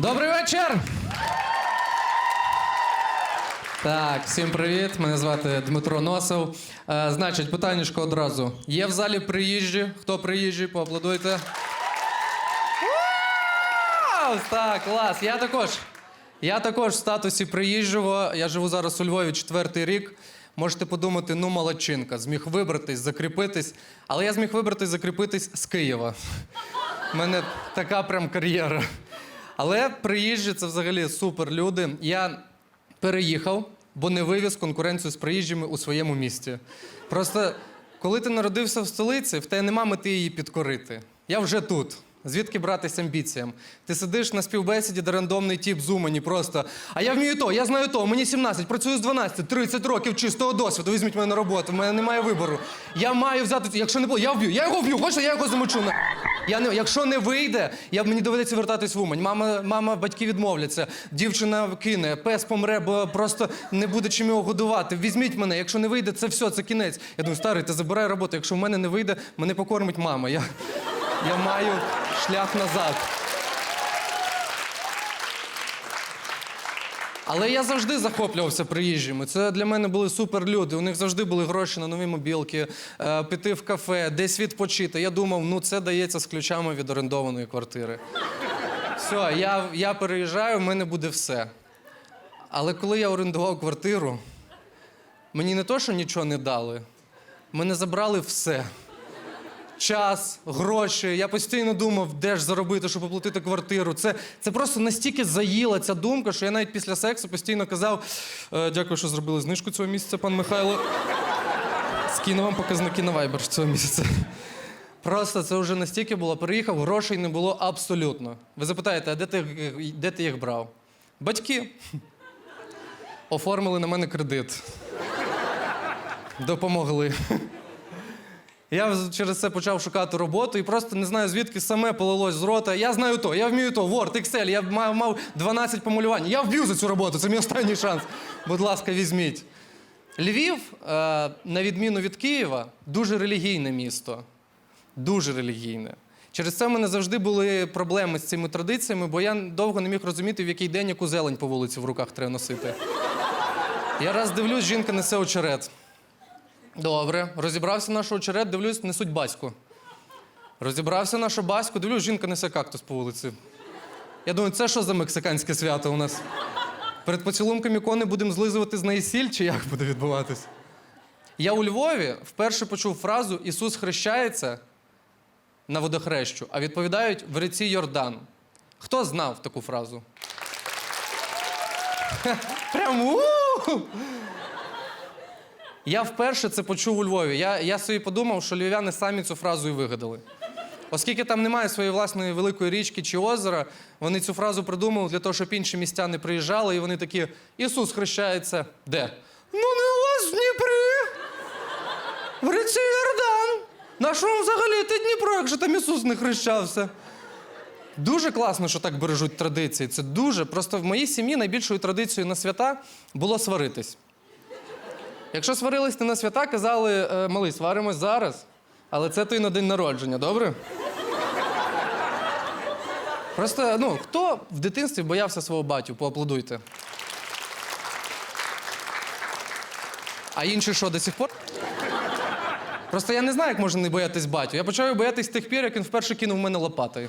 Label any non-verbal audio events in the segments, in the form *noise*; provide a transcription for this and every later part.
Добрий вечір! Так, всім привіт. Мене звати Дмитро Носов. Е, значить, питаннячко одразу. Є в залі приїжджі? Хто приїжджий? Поаплодуйте. Так, клас. Я також. Я також в статусі приїжджого. Я живу зараз у Львові четвертий рік. Можете подумати, ну молодчинка, зміг вибратись, закріпитись. Але я зміг вибратись, закріпитись з Києва. У мене така прям кар'єра. Але приїжджі це взагалі супер люди. Я переїхав, бо не вивіз конкуренцію з приїжджими у своєму місті. Просто коли ти народився в столиці, в тебе нема мети її підкорити. Я вже тут. Звідки братись амбіціям? Ти сидиш на співбесіді, де рандомний тіп з Умані просто. А я вмію то, я знаю то, мені 17, працюю з 12, 30 років чистого досвіду. Візьміть мене на роботу, в мене немає вибору. Я маю взяти, якщо не було, я вб'ю, я його вб'ю, хочете, я його замочу. На... Я не, якщо не вийде, я, мені доведеться вертатись в Умань. Мама, мама, батьки відмовляться, дівчина кине, пес помре, бо просто не буде чим його годувати. Візьміть мене, якщо не вийде, це все, це кінець. Я думаю, старий, ти забирай роботу. Якщо в мене не вийде, мене покормить мама. Я, я маю шлях назад. Але я завжди захоплювався приїжджими. Це для мене були суперлюди. У них завжди були гроші на нові мобілки, е, піти в кафе, десь відпочити. Я думав, ну це дається з ключами від орендованої квартири. Все, я, я переїжджаю, в мене буде все. Але коли я орендував квартиру, мені не то, що нічого не дали, мене забрали все. Час, гроші. Я постійно думав, де ж заробити, щоб оплатити квартиру. Це, це просто настільки заїла ця думка, що я навіть після сексу постійно казав: «Е, дякую, що зробили знижку цього місяця, пан Михайло. Скину вам показники на Viber цього місяця. Просто це вже настільки було. Переїхав, грошей не було абсолютно. Ви запитаєте, а де ти, де ти їх брав? Батьки. Оформили на мене кредит. Допомогли. Я через це почав шукати роботу і просто не знаю, звідки саме полилось з рота. Я знаю то, я вмію то, Word, Excel, я мав, мав 12 помалювань. Я вб'ю за цю роботу, це мій останній шанс. Будь ласка, візьміть. Львів, е, на відміну від Києва, дуже релігійне місто. Дуже релігійне. Через це в мене завжди були проблеми з цими традиціями, бо я довго не міг розуміти, в який день яку зелень по вулиці в руках треба носити. Я раз дивлюсь, жінка несе очерет. Добре, розібрався наш очерет, дивлюсь, несуть баську. Розібрався нашу баську, дивлюсь, жінка несе кактус по вулиці. Я думаю, це що за мексиканське свято у нас? Перед поцілунком ікони будемо злизувати з неї сіль, чи як буде відбуватись? Я у Львові вперше почув фразу Ісус хрещається на водохрещу, а відповідають в ріці Йордан. Хто знав таку фразу? Хе, Прям у я вперше це почув у Львові. Я, я собі подумав, що львів'яни самі цю фразу і вигадали. Оскільки там немає своєї власної великої річки чи озера, вони цю фразу придумали для того, щоб інші містя не приїжджали, і вони такі: Ісус хрещається де? Ну, не у вас в Дніпрі. В ріці Йордан. На що взагалі ти Дніпро, якщо там Ісус не хрещався? Дуже класно, що так бережуть традиції. Це дуже. Просто в моїй сім'ї найбільшою традицією на свята було сваритись. Якщо сварились не на свята, казали, «Е, малий, сваримось зараз, але це ти на день народження, добре? Просто, ну, хто в дитинстві боявся свого батю, поаплодуйте. А інші що, до сих пор? Просто я не знаю, як можна не боятись батю. Я почав боятись тих пір, як він вперше кинув мене лопатою.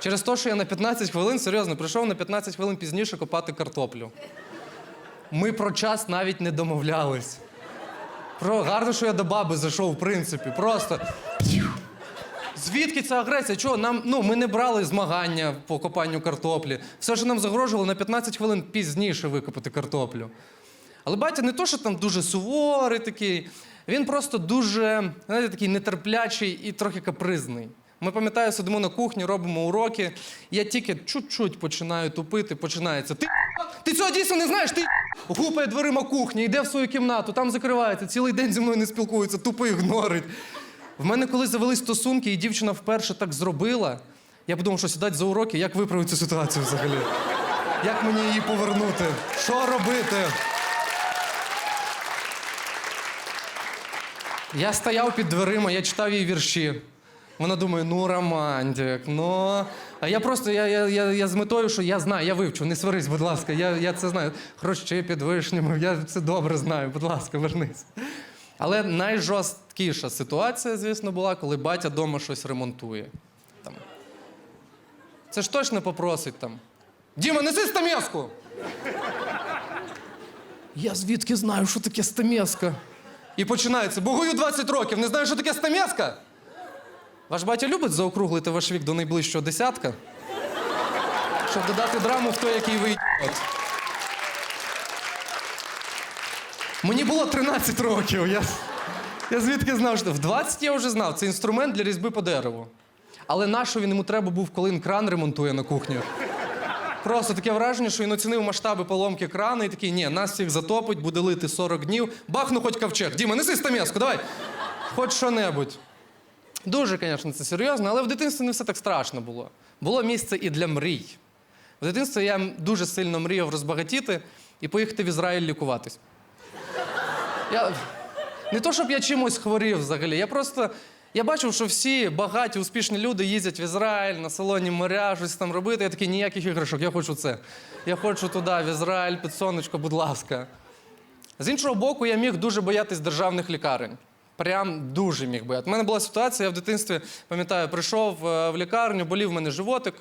Через те, що я на 15 хвилин, серйозно, прийшов на 15 хвилин пізніше копати картоплю. Ми про час навіть не домовлялись. Про гарно, що я до баби зайшов, в принципі. Просто. Звідки ця агресія? Чого? Нам, ну, ми не брали змагання по копанню картоплі. Все, що нам загрожувало, на 15 хвилин пізніше викопати картоплю. Але батя не то, що там дуже суворий такий, він просто дуже, знаєте, такий нетерплячий і трохи капризний. Ми пам'ятаю, сидимо на кухні, робимо уроки. Я тільки чуть-чуть починаю тупити, починається. Ти, *laughs* ти цього дійсно не знаєш? Ти *laughs* гупає дверима кухні, йде в свою кімнату, там закривається, цілий день зі мною не спілкується, тупо ігнорить. В мене коли завелись стосунки, і дівчина вперше так зробила, я подумав, що сідати за уроки, як виправити цю ситуацію взагалі? Як мені її повернути? Що робити? Я стояв під дверима, я читав їй вірші. Вона думає, ну романтик, ну А я просто я, я, я, я з метою, що я знаю, я вивчу, не сварись, будь ласка, я, я це знаю. Хрощі під вишнями, я це добре знаю, будь ласка, вернись. Але найжорсткіша ситуація, звісно, була, коли батя вдома щось ремонтує. Там. Це ж точно попросить там. Діма, неси стамеску! Я звідки знаю, що таке стамеска? І починається. Богую 20 років, не знаю, що таке стамеска? Ваш батя любить заокруглити ваш вік до найближчого десятка? Щоб додати драму в той, який ви їбот. Мені було 13 років. Я, я звідки знав, що в 20 я вже знав, це інструмент для різьби по дереву. Але нащо він йому треба був, коли він кран ремонтує на кухні? Просто таке враження, що він оцінив масштаби поломки крана і такий, ні, нас всіх затопить, буде лити 40 днів. Бахну хоч ковчег. Діма, неси стамеску, давай. Хоч що-небудь. Дуже, звісно, це серйозно, але в дитинстві не все так страшно було. Було місце і для мрій. В дитинстві я дуже сильно мріяв розбагатіти і поїхати в Ізраїль лікуватись. Я... Не то, щоб я чимось хворів взагалі. Я просто я бачив, що всі багаті, успішні люди їздять в Ізраїль на салоні моря, щось там робити. Я такий ніяких іграшок, я хочу це. Я хочу туди, в Ізраїль, під сонечко, будь ласка. З іншого боку, я міг дуже боятись державних лікарень. Прям дуже міг боятися. У мене була ситуація, я в дитинстві, пам'ятаю, прийшов е, в лікарню, болів в мене животик.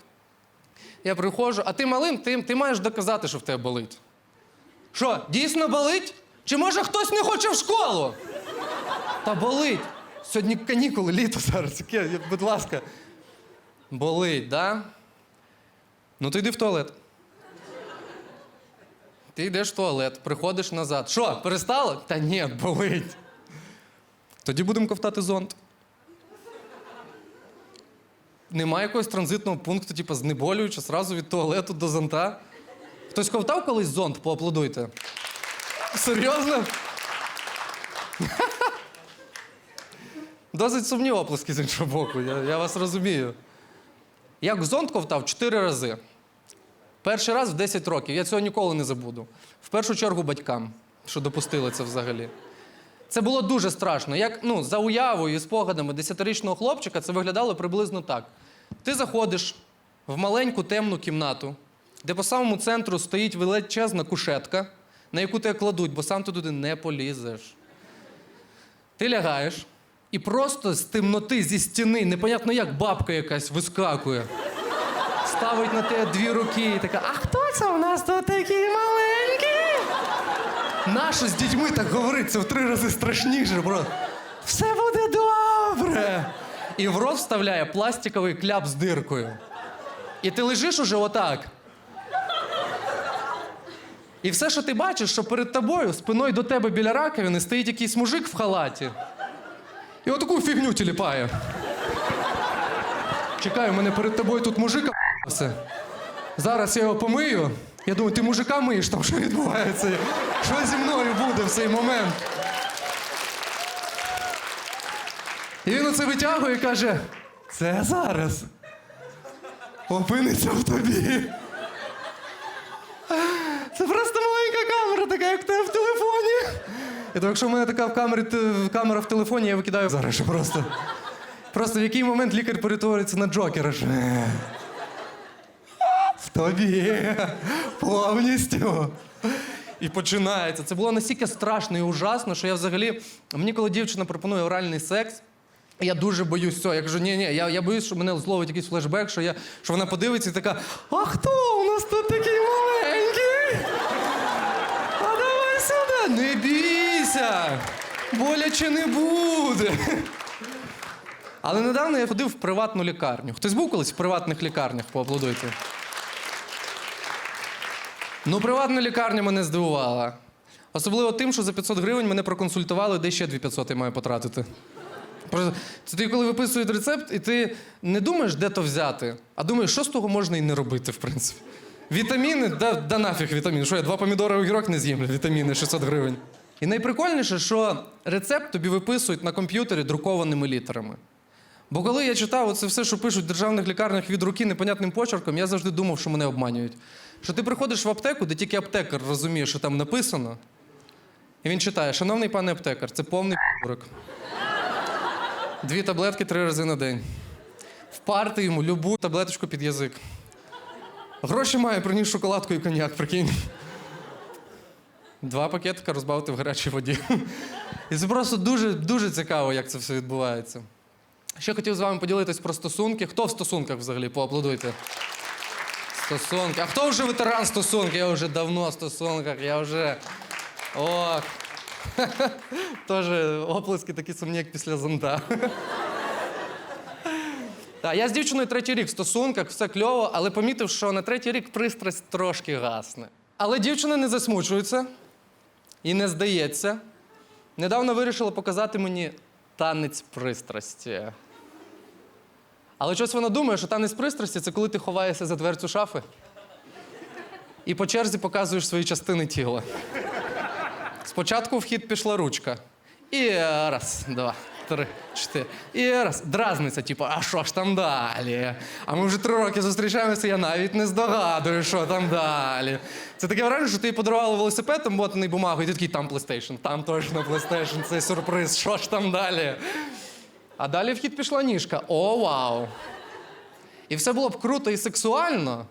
Я приходжу, а ти малим, ти, ти маєш доказати, що в тебе болить. Що, дійсно болить? Чи може хтось не хоче в школу? Та болить. Сьогодні канікули, літо зараз. Будь ласка. Болить, да? Ну ти йди в туалет. Ти йдеш в туалет, приходиш назад. Що, перестало? Та ні, болить. Тоді будемо ковтати зонт. Немає якогось транзитного пункту, типу, знеболюючи, зразу від туалету до зонта. Хтось ковтав колись зонт, поаплодуйте. Серйозно? Досить сумні оплески з іншого боку, я, я вас розумію. Я зонт ковтав чотири рази. Перший раз в 10 років. Я цього ніколи не забуду. В першу чергу батькам, що допустили це взагалі. Це було дуже страшно. Як ну, за уявою і спогадами десятирічного хлопчика це виглядало приблизно так. Ти заходиш в маленьку темну кімнату, де по самому центру стоїть величезна кушетка, на яку тебе кладуть, бо сам ти туди не полізеш. Ти лягаєш і просто з темноти, зі стіни, непонятно як бабка якась вискакує. Ставить на тебе дві руки і така, а хто це у нас тут такий? Нащо з дітьми так говорить? Це в три рази страшніше, бро. Все буде добре. І в рот вставляє пластиковий кляп з диркою. І ти лежиш уже отак. І все, що ти бачиш, що перед тобою, спиною до тебе біля раковини, стоїть якийсь мужик в халаті. І отаку фігню тіліпає. Чекай, у мене перед тобою тут мужик все. Зараз я його помию. Я думаю, ти мужика миєш, там що відбувається? Що зі мною буде в цей момент? І він оце витягує і каже: це зараз опиниться в тобі. Це просто маленька камера, така, як тебе в телефоні. І то, якщо в мене така в камері, камера в телефоні, я викидаю зараз ще просто. Просто в який момент лікар перетвориться на Джокера. що, «Е, В тобі повністю. І починається. Це було настільки страшно і ужасно, що я взагалі. Мені, коли дівчина пропонує оральний секс, я дуже боюсь цього. Я кажу, ні, ні, я, я боюсь, що мене зловить якийсь флешбек, що, я, що вона подивиться і така: А хто у нас тут такий маленький? А давай сюди. Не бійся! Боляче не буде. Але недавно я ходив в приватну лікарню. Хтось був колись в приватних лікарнях, поаплодуйте. Ну, приватна лікарня мене здивувала. Особливо тим, що за 500 гривень мене проконсультували, де ще 2500 я маю потратити. Просто це ти коли виписують рецепт, і ти не думаєш, де то взяти, а думаєш, що з того можна і не робити, в принципі. Вітаміни, да, да нафіг вітаміни. Що я два помідори огірок не з'їм, вітаміни 600 гривень. І найприкольніше, що рецепт тобі виписують на комп'ютері друкованими літерами. Бо коли я читав оце все, що пишуть в державних лікарнях від руки непонятним почерком, я завжди думав, що мене обманюють. Що ти приходиш в аптеку, де тільки аптекар розуміє, що там написано, і він читає: Шановний пане аптекар, це повний п***рик. Дві таблетки три рази на день. впарти йому любу таблеточку під язик. Гроші має, приніс шоколадку і коньяк, прикинь. Два пакетика розбавити в гарячій воді. І це просто дуже, дуже цікаво, як це все відбувається. Ще хотів з вами поділитись про стосунки. Хто в стосунках взагалі? Поаплодуйте. Стосунки. А хто вже ветеран стосунків? Я вже давно в стосунках, я вже. Ох. *laughs* Тоже оплески такі сумні, як після зонта. *laughs* Так, я з дівчиною третій рік в стосунках, все кльово, але помітив, що на третій рік пристрасть трошки гасне. Але дівчина не засмучується і не здається. Недавно вирішила показати мені танець пристрасті. Але щось вона думає, що танець пристрасті це коли ти ховаєшся за дверцю шафи і по черзі показуєш свої частини тіла. Спочатку в хід пішла ручка. І раз, два, три, чотири. І раз. Дразниця, типу, а що ж там далі? А ми вже три роки зустрічаємося, я навіть не здогадую, що там далі. Це таке враження, що ти їй подарувала велосипед, там мотаний і ти такий, там PlayStation, там точно PlayStation, це сюрприз, що ж там далі? А далі в хід пішла ніжка. О, вау! І все було б круто і сексуально.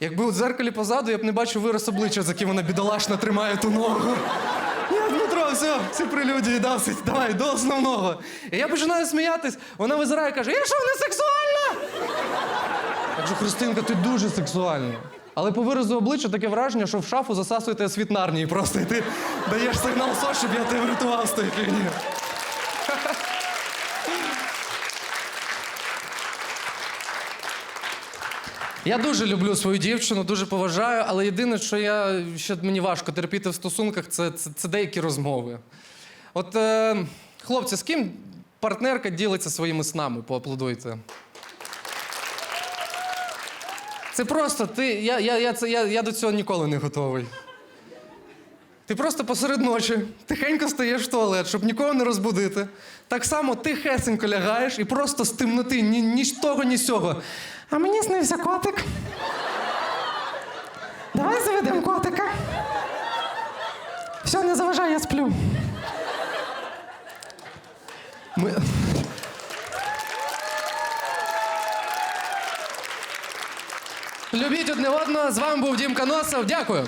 Якби у дзеркалі позаду я б не бачив вираз обличчя, за яким вона бідолашно тримає ту ногу. Я, Дмитро, все, всі прелюдії дався, давай до основного. І я починаю сміятись, вона визирає і каже: Я що, не сексуальна? Кажу, Христинка, ти дуже сексуальна. Але по виразу обличчя таке враження, що в шафу засасуєте світнарні просто, і ти даєш сигнал СОС, щоб я тебе врятував з тої фігні. Я дуже люблю свою дівчину, дуже поважаю, але єдине, що я що мені важко терпіти в стосунках, це, це, це деякі розмови. От, е, хлопці, з ким партнерка ділиться своїми снами? Поаплодуйте. Це просто ти. Я, я, я, це, я, я до цього ніколи не готовий. Ти просто посеред ночі тихенько стаєш в туалет, щоб нікого не розбудити. Так само тихесенько лягаєш і просто з темноти ні, ні того, ні з цього. А мені снився котик. Давай заведемо котика. Все, не заважай, я сплю. Ми... Любіть одне одного. З вами був Дім Каносов. Дякую.